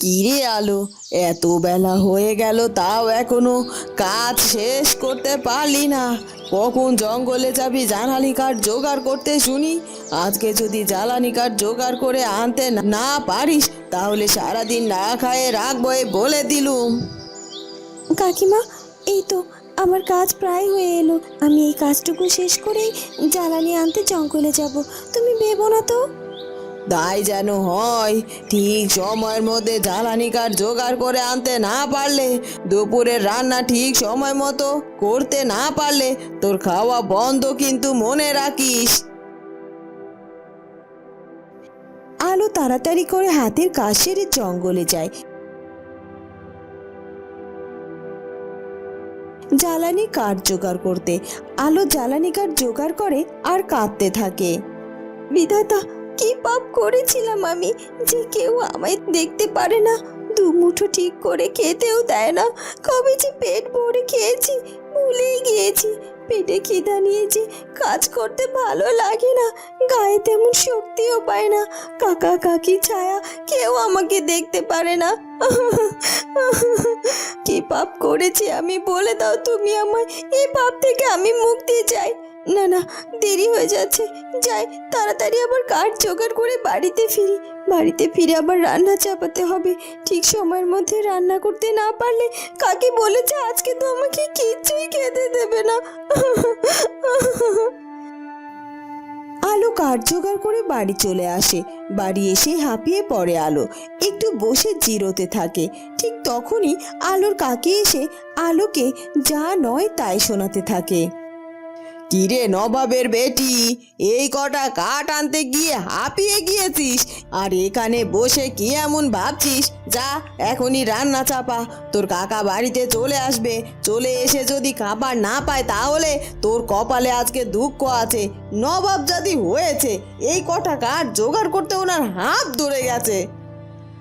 কিরে আলো, এত বেলা হয়ে গেল, তাও এখনও কাজ শেষ করতে পারলি না। কখন জঙ্গলে যাবি জ্বালানি কাঠ জোগাড় করতে শুনি? আজকে যদি জ্বালানি কাঠ জোগাড় করে আনতে না- পারিস, তাহলে সারাদিন না খায়ে রাখব বলে দিলুম। কাকিমা, এই তো, আমার কাজ প্রায় হয়ে এলো। আমি এই কাজটুকু শেষ করেই জ্বালানি আনতে জঙ্গলে যাব। তুমি ভেবো না তো? তাই যেন হয়, ঠিক সময়ের মধ্যে জ্বালানি কাঠ জোগাড় করে আনতে না পারলে, দুপুরের রান্না ঠিক সময় মতো করতে না পারলে তোর খাওয়া বন্ধ কিন্তু মনে রাখিস। আলো তাড়াতাড়ি করে হাতের কাশের জঙ্গলে যায়। জ্বালানি কাঠ জোগাড় করতে, আলো জ্বালানি কাঠ জোগাড় করে আর কাঁদতে থাকে। বিধাতা কি পাপ করেছিলাম আমি যে কেউ আমায় দেখতে পারে না? দু মুঠো ঠিক করে খেতেও দেয় না। কবে যে পেট ভরে খেয়েছি, ভুলেই গিয়েছি। পেটে খিদা নিয়েছি কাজ করতে ভালো লাগে না, গায়ে তেমন শক্তিও পায় না। কাকা কাকি ছায়া কেউ আমাকে দেখতে পারে না। কি পাপ করেছি আমি বলে দাও তুমি আমায়। এই পাপ থেকে আমি মুক্তি চাই। না না, দেরি হয়ে যাচ্ছে। যাই, তাড়াতাড়ি আবার কাঠ জোগাড় করে বাড়িতে ফিরি। বাড়িতে ফিরে আবার রান্না চাপাতে হবে। ঠিক সময়ের মধ্যে রান্না করতে না পারলে কাকি বলেছে আজকে তো আমাকে কিচ্ছুই খেতে দেবে না। আলো কাঠ জোগাড় করে বাড়ি চলে আসে। বাড়ি এসে হাঁপিয়ে পড়ে আলো। একটু বসে জিরোতে থাকে। ঠিক তখনই আলোর কাকি এসে আলোকে যা নয় তাই শোনাতে থাকে। কিরে নবাবের বেটি, এই কটা কাঠ আনতে গিয়ে হাঁপিয়ে গিয়েছিস। আর এখানে বসে কি এমন ভাবছিস? যা, এখনই রান্না চাপা। তোর কাকা বাড়িতে চলে আসবে। চলে এসে যদি খাবার না পায় তাহলে তোর কপালে আজকে দুঃখ আছে। নবাব জাতি হয়েছে, এই কটা কাঠ জোগাড় করতে ওনার হাত ধরে গেছে।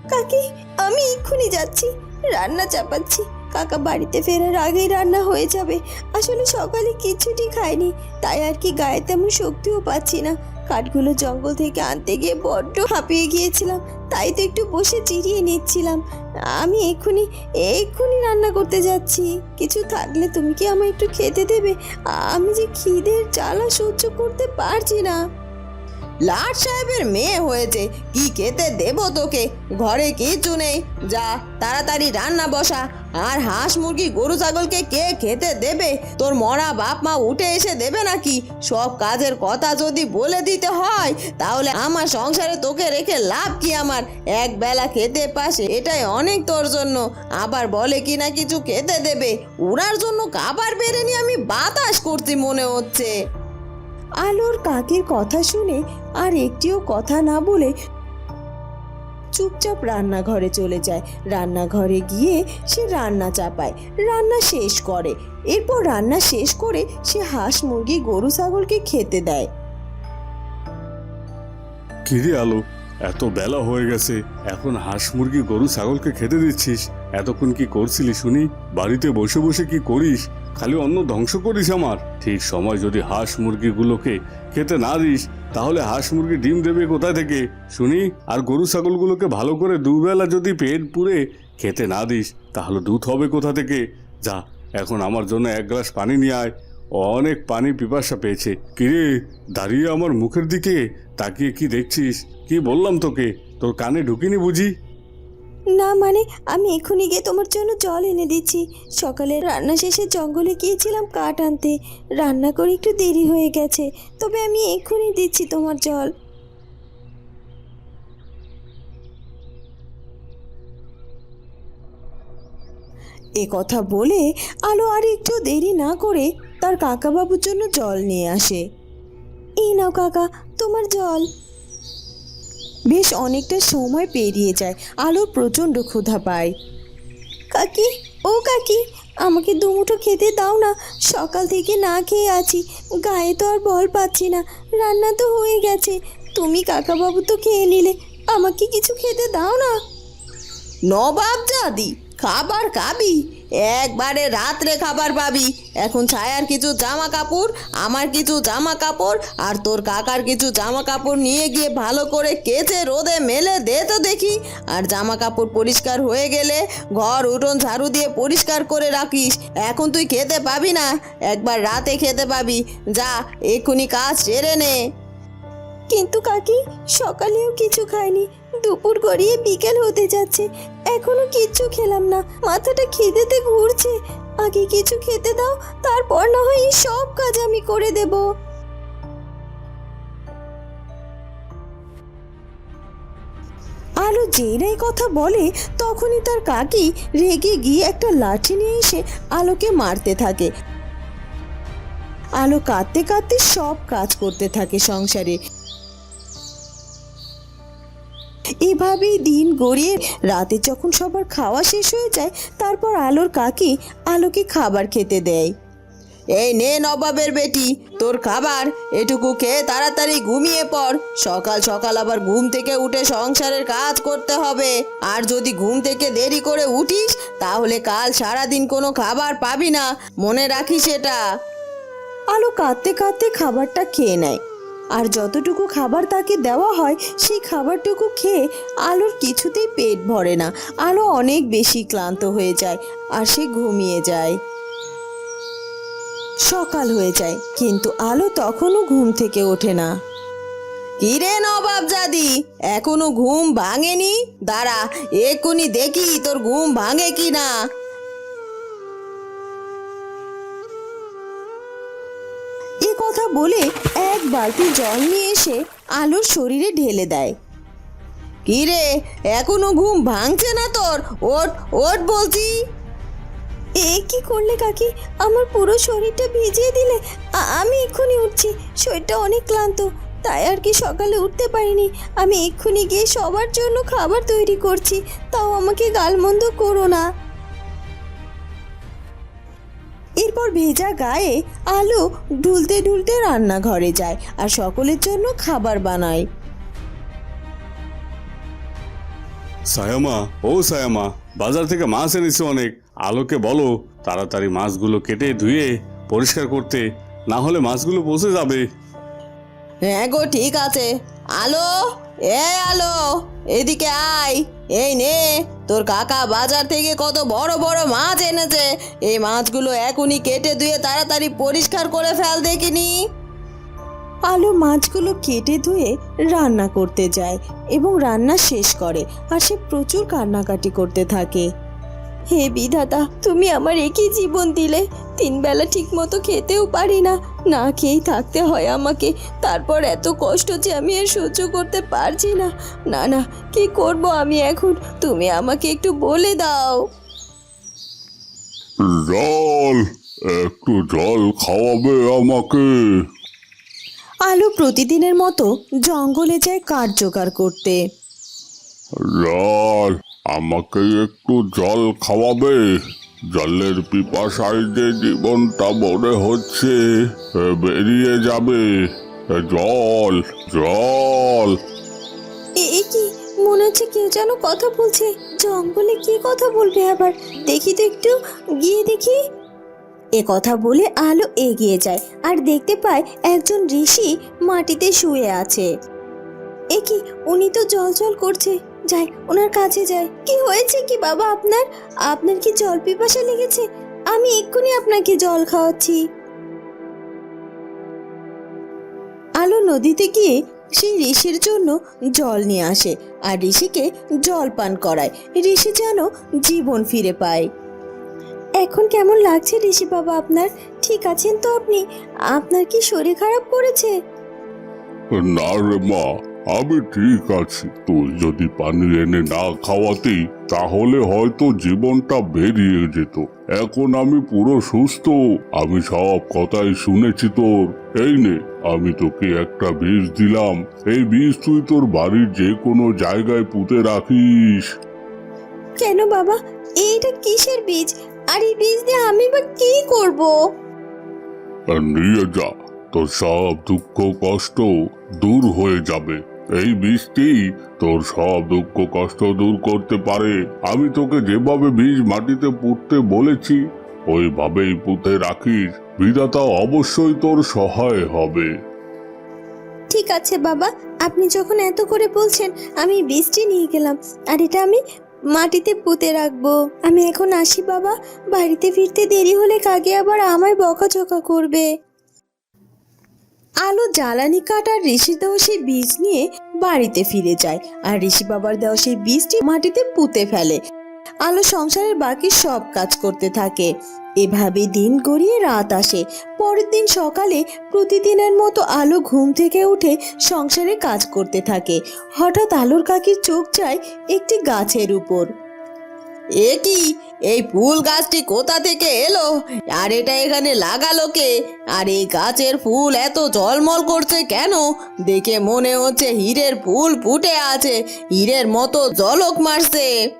কাকি, আমি এক্ষুনি যাচ্ছি। রান্না চাপাচ্ছি। কাকা বাড়িতে ফেরার আগেই রান্না হয়ে যাবে। আসলে সকালে কিছুটি খাইনি, তাই আর কি গায়ে তেমন শক্তিও পাচ্ছি না। কাঠগুলো জঙ্গল থেকে আনতে গিয়ে বড্ড হাঁপিয়ে গিয়েছিলাম, তাই তো একটু বসে চিরিয়ে নিচ্ছিলাম। আমি এক্ষুনি এক্ষুনি রান্না করতে যাচ্ছি। কিছু থাকলে তুমি কি আমায় একটু খেতে দেবে? আমি যে খিদের জ্বালা সহ্য করতে পারছি না। লাট সাহেবের মেয়ে হয়েছে। কি খেতে দেব তোকে? ঘরে কিছু নেই। যা, তাড়াতাড়ি রান্না বসা। আর হাঁস মুরগি, গরু ছাগলকে কে খেতে দেবে? তোর মরা বাপ মা উঠে এসে দেবে নাকি? সব কাজের কথা যদি বলে দিতে হয়, তাহলে আমার সংসারে তোকে রেখে লাভ কি আমার? এক বেলা খেতে পাশে, এটাই অনেক তোর জন্য। আবার বলে কি না কিছু খেতে দেবে? ওনার জন্য খাবার বেড়ে নিয়ে আমি বাতাস করছি, মনে হচ্ছে। আলোর কাকের কথা শুনে আর একটিও কথা না বলে চুপচাপ রান্নাঘরে চলে যায়। রান্নাঘরে গিয়ে সে রান্না চাপায়, রান্না শেষ করে। এরপর রান্না শেষ করে সে হাঁস মুরগি, গরু, ছাগলকে খেতে দেয়। কিরে আলো, এত বেলা হয়ে গেছে, এখন হাঁস মুরগি, গরু, ছাগলকে খেতে দিচ্ছিস? এতক্ষণ কি করছিলি শুনি? বাড়িতে বসে বসে কি করিস? খালি অন্ন ধ্বংস করিস আমার। ঠিক সময় যদি হাঁস মুরগিগুলোকে খেতে না দিস, তাহলে হাঁস মুরগি ডিম দেবে কোথা থেকে? শুনি, আর গরু ছাগলগুলোকে ভালো করে দুবেলা যদি পেট পুড়ে খেতে না দিস, তাহলে দুধ হবে কোথা থেকে? যা, এখন আমার জন্য এক গ্লাস পানি নিয়ে আয়। অনেক পানি পিপাসা পেয়েছে। কিরে, দাঁড়িয়ে আমার মুখের দিকে তাকিয়ে কি দেখছিস? কি বললাম তোকে? তোর কানে ঢুকিনি বুঝি? না মানে আমি এক্ষুনি গিয়ে তোমার জন্য জল এনে দিচ্ছি। সকালে রান্না শেষে জঙ্গলে গিয়েছিলাম কাঠ আনতে। রান্না করে একটু দেরি হয়ে গেছে, তবে আমি এক্ষুনি দিচ্ছি তোমার জল। এ কথা বলে আলো আর একটু দেরি না করে তার কাকাবাবুর জন্য জল নিয়ে আসে। এই নাও কাকা, তোমার জল। বেশ অনেকটা সময় পেরিয়ে যায়। আলোর প্রচণ্ড ক্ষুধা পায়। কাকি, ও কাকি, আমাকে দুমুঠো খেতে দাও না। সকাল থেকে না খেয়ে আছি। গায়ে তো আর বল পাচ্ছি না। রান্না তো হয়ে গেছে। তুমি কাকাবাবু তো খেয়ে নিলে। আমাকে কিছু খেতে দাও না। নবাব জাদি খাবার খাবি। একবারে রাত্রে খাবার পাবি। এখন ছায়ার কিছু জামা কাপড় আমার কিছু জামা কাপড় আর তোর কাকার কিছু জামা কাপড় নিয়ে গিয়ে ভালো করে কেচে রোদে মেলে দে তো দেখি। আর জামা কাপড় পরিষ্কার হয়ে গেলে ঘর উঠোন ঝাড়ু দিয়ে পরিষ্কার করে রাখিস। এখন তুই খেতে পাবি না, একবার রাতে খেতে পাবি। যা, এক্ষুনি কাজ সেরে নে। কিন্তু কাকি, সকালেও কিছু খাইনি। দুপুর গড়িয়ে বিকেল হতে যাচ্ছে। এখনও কিচ্ছু খেলাম না। মাথাটা খিদেতে ঘুরছে। আগে কিছু খেতে দাও, তারপর না হয় এই সব কাজ আমি করে দেব। আলো যেই কথা বলে, তখনই তার কাকি রেগে গিয়ে একটা লাঠি নিয়ে এসে আলোকে মারতে থাকে। আলো কাঁদতে কাঁদতে সব কাজ করতে থাকে সংসারে। এভাবেই দিন গড়িয়ে রাতে যখন সবার খাওয়া শেষ হয়ে যায় তারপর আলোর কাকি আলোকে খাবার খেতে দেয়। এই নে নবাবের বেটি তোর খাবার এটুকু খেয়ে তাড়াতাড়ি ঘুমিয়ে পড়। সকাল সকাল আবার ঘুম থেকে উঠে সংসারের কাজ করতে হবে। আর যদি ঘুম থেকে দেরি করে উঠিস তাহলে কাল সারাদিন কোনো খাবার পাবি না। মনে রাখিস এটা। আলো কাঁদতে কাঁদতে খাবারটা খেয়ে নেয়। আর যতটুকু খাবার তাকে দেওয়া হয়, সেই খাবারটুকু খেয়ে আলোর কিছুতেই পেট ভরে না। আলো অনেক বেশি ক্লান্ত হয়ে যায় আর সে ঘুমিয়ে যায়। সকাল হয়ে যায়, কিন্তু আলো তখনও ঘুম থেকে ওঠে না। কিরে নবাব জাদি এখনও ঘুম ভাঙেনি? দাঁড়া, এক্ষুনি দেখি তোর ঘুম ভাঙে কি না বলে এক বালতি জল নিয়ে এসে আলোর শরীরে ঢেলে দেয়। কিরে, এখনও ঘুম ভাঙছে না তোর? ওট ওট বলছি। এ কি করলে কাকি? আমার পুরো শরীরটা ভিজিয়ে দিলে। আমি এক্ষুনি উঠছি। শরীরটা অনেক ক্লান্ত। তাই আর কি সকালে উঠতে পারিনি। আমি এক্ষুনি গিয়ে সবার জন্য খাবার তৈরি করছি। তাও আমাকে গালমন্দ করো না। এরপর ভেজা গায়ে আলো ঢুলতে ঢুলতে রান্নাঘরে যায় আর সকলের জন্য খাবার বানায়। সায়ামা ও সায়ামা বাজার থেকে মাছ এনেছে অনেক। আলোকে বলো তাড়াতাড়ি মাছগুলো কেটে ধুয়ে পরিষ্কার করতে না হলে মাছগুলো পচে যাবে। হ্যাঁ গো ঠিক আছে। আলো এ আলো এদিকে আয় এই নে। তোর কাকা বাজার থেকে কত বড় বড় মাছ এনেছে। এই মাছগুলো এখনই কেটে ধুয়ে তাড়াতাড়ি পরিষ্কার করে ফেল দেখিনি। আলু মাছগুলো কেটে ধুয়ে রান্না করতে যায় এবং রান্না শেষ করে আর সে প্রচুর কান্নাকাটি করতে থাকে। হে বিধাতা তুমি আমার একই জীবন দিলে। তিন বেলা ঠিক মতো খেতেও পারি না। না খেয়েই থাকতে হয় আমাকে। তারপর এত কষ্ট যে আমি আর সহ্য করতে পারছি না। না না কি করব আমি এখন? তুমি আমাকে একটু বলে দাও। জল একটু জল খাওয়াবে আমাকে। আলু প্রতিদিনের মতো জঙ্গলে যায় কাঠ জোগাড় করতে। জল আমাকে একটু জল খাওয়াবে। জলের পিপাসায় যে জীবনটা মনে হচ্ছে বেরিয়ে যাবে। জল জল। এ- কি? মনে হচ্ছে কেউ যেন কথা বলছে। জঙ্গলে কি কথা বলবে আবার? দেখি তো একটু, গিয়ে দেখি। এ কথা বলে আলো এগিয়ে যায় আর দেখতে পায় একজন ঋষি মাটিতে শুয়ে আছে। এ কি? উনি তো জল জল করছে। যাই ওনার কাছে যাই কি হয়েছে কি বাবা আপনার? আপনার কি জল পিপাসা লেগেছে? আমি এক্ষুনি আপনাকে জল খাওয়াচ্ছি। আলো নদীতে গিয়ে সেই ঋষির জন্য জল নিয়ে আসে আর ঋষিকে জল পান করায়। ঋষি যেন জীবন ফিরে পায়। এখন কেমন লাগছে ঋষি বাবা আপনার? ঠিক আছেন তো আপনি? আপনার কি শরীর খারাপ করেছে? না রে মা আমি ঠিক আছি। তুই যদি পানি এনে না খাওয়াতি তাহলে হয়তো জীবনটা বেরিয়ে যেত। এখন আমি পুরো সুস্থ। আমি সব কথাই শুনেছি তোর। এই নে আমি তোকে একটা বীজ দিলাম। এই বীজ তুই তোর বাড়ির যে কোনো জায়গায় পুঁতে রাখিস। কেন বাবা? এইটা কিসের বীজ? আর এই বীজ দিয়ে আমি বা কি করব? নিয়ে যা। তোর সব দুঃখ কষ্ট দূর হয়ে যাবে। এই বৃষ্টি তোর সব দুঃখ কষ্ট দূর করতে পারে। আমি তোকে যেভাবে বীজ মাটিতে পুঁততে বলেছি, ওইভাবেই পুঁতে রাখিস। বিধাতা অবশ্যই তোর সহায় হবে। ঠিক আছে বাবা, আপনি যখন এত করে বলছেন, আমি বীজটি নিয়ে গেলাম। আর এটা আমি মাটিতে পুঁতে রাখব। আমি এখন আসি বাবা, বাড়িতে ফিরতে দেরি হলে কাকে আবার আমায় বকাঝকা করবে? আলো জ্বালানি কাটার ঋষি দেওয়া সেই বীজ নিয়ে বাড়িতে ফিরে যায়। আর ঋষি বাবার দেওয়া সেই বীজটি মাটিতে পুঁতে ফেলে। আলো সংসারের বাকি সব কাজ করতে থাকে। এভাবে দিন গড়িয়ে রাত আসে। পরের দিন সকালে প্রতিদিনের মতো আলো ঘুম থেকে উঠে সংসারে কাজ করতে থাকে। হঠাৎ আলোর কাকির চোখ যায় একটি গাছের উপর। এ কি? এই ফুল গাছটি কোথা থেকে এলো? আর এটা এখানে লাগালো কে? আর এই গাছের ফুল এত ঝলমল করছে কেন? দেখে মনে হচ্ছে হীরের ফুল ফুটে আছে। হীরের মতো জলক মারছে।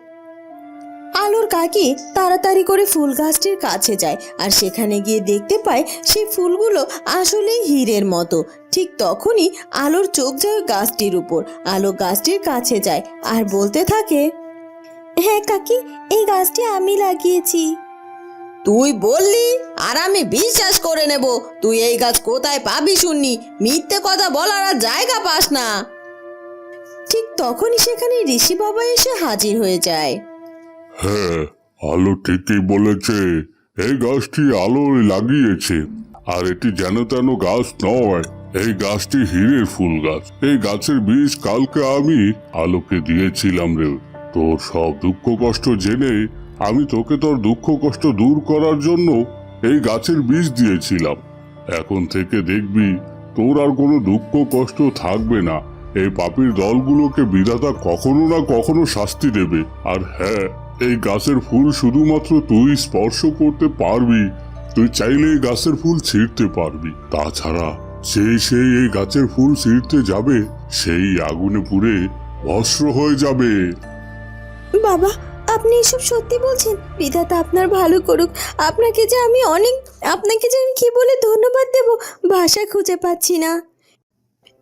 আলোর কাকি তাড়াতাড়ি করে ফুল গাছটির কাছে যায় আর সেখানে গিয়ে দেখতে পায় সেই ফুলগুলো আসলেই হীরের মতো। ঠিক তখনই আলোর চোখ যায় গাছটির উপর। আলো গাছটির কাছে যায় আর বলতে থাকে হ্যাঁ কাকি এই গাছটি আমি লাগিয়েছি। তুই বললি আর আমি বিশ্বাস করে নেব তুই এই গাছ কোথায় পাবি শুননি? মিথ্যে কথা বলার আর জায়গা পাস না। ঠিক তখনই সেখানে ঋষি বাবা এসে হাজির হয়ে যায়। হ্যাঁ আলো ঠিকই বলেছে এই গাছটি আলো লাগিয়েছে আর এটি যেন তেন গাছ নয় এই গাছটি হীরের ফুল গাছ এই গাছের বীজ কালকে আমি আলোকে দিয়েছিলাম রে। তোর সব দুঃখ কষ্ট জেনে আমি তোকে তোর দুঃখ কষ্ট দূর করার জন্য এই গাছের বীজ দিয়েছিলাম। এখন থেকে দেখবি তোর আর কোনো দুঃখ কষ্ট থাকবে না। এই পাপির দলগুলোকে বিধাতা কখনো না কখনো শাস্তি দেবে। আর হ্যাঁ এই গাছের ফুল শুধুমাত্র তুই স্পর্শ করতে পারবি। তুই চাইলে এই গাছের ফুল ছিঁড়তে পারবি। তাছাড়া সেই সেই এই গাছের ফুল ছিঁড়তে যাবে, সেই আগুনে পুড়ে ভস্ম হয়ে যাবে। বাবা, আপনি এসব সত্যি বলছেন? বিধাতা আপনার ভালো করুক। আপনাকে যে আমি অনেক, আপনাকে যে আমি কি বলে ধন্যবাদ দেব, ভাষা খুঁজে পাচ্ছি না।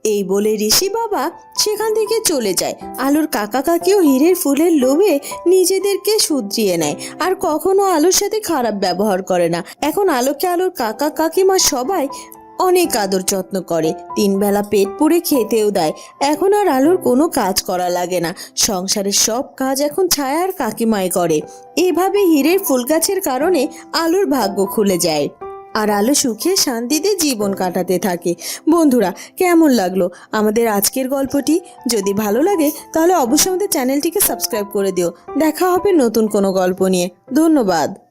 এই বলে ঋষি বাবা সেখান থেকে চলে যায়। আলোর কাকা কাকিও হীরের ফুলের লোভে নিজেদেরকে শুধরিয়ে নেয় আর কখনো আলোর সাথে খারাপ ব্যবহার করে না। এখন আলোকে আলোর কাকা কাকিমা সবাই অনেক আদর যত্ন করে। তিনবেলা পেট পুড়ে খেতেও দেয়। এখন আর আলোর কোনো কাজ করা লাগে না। সংসারের সব কাজ এখন ছায়ার কাকিমাই করে। এভাবে হীরের ফুল গাছের কারণে আলোর ভাগ্য খুলে যায়। আর আলো সুখে শান্তিতে জীবন কাটাতে থাকে। বন্ধুরা, কেমন লাগল আমাদের আজকের গল্পটি? যদি ভালো লাগে, তাহলে অবশ্যই আমাদের চ্যানেলটিকে সাবস্ক্রাইব করে দিও। দেখা হবে নতুন কোনো গল্প নিয়ে। ধন্যবাদ।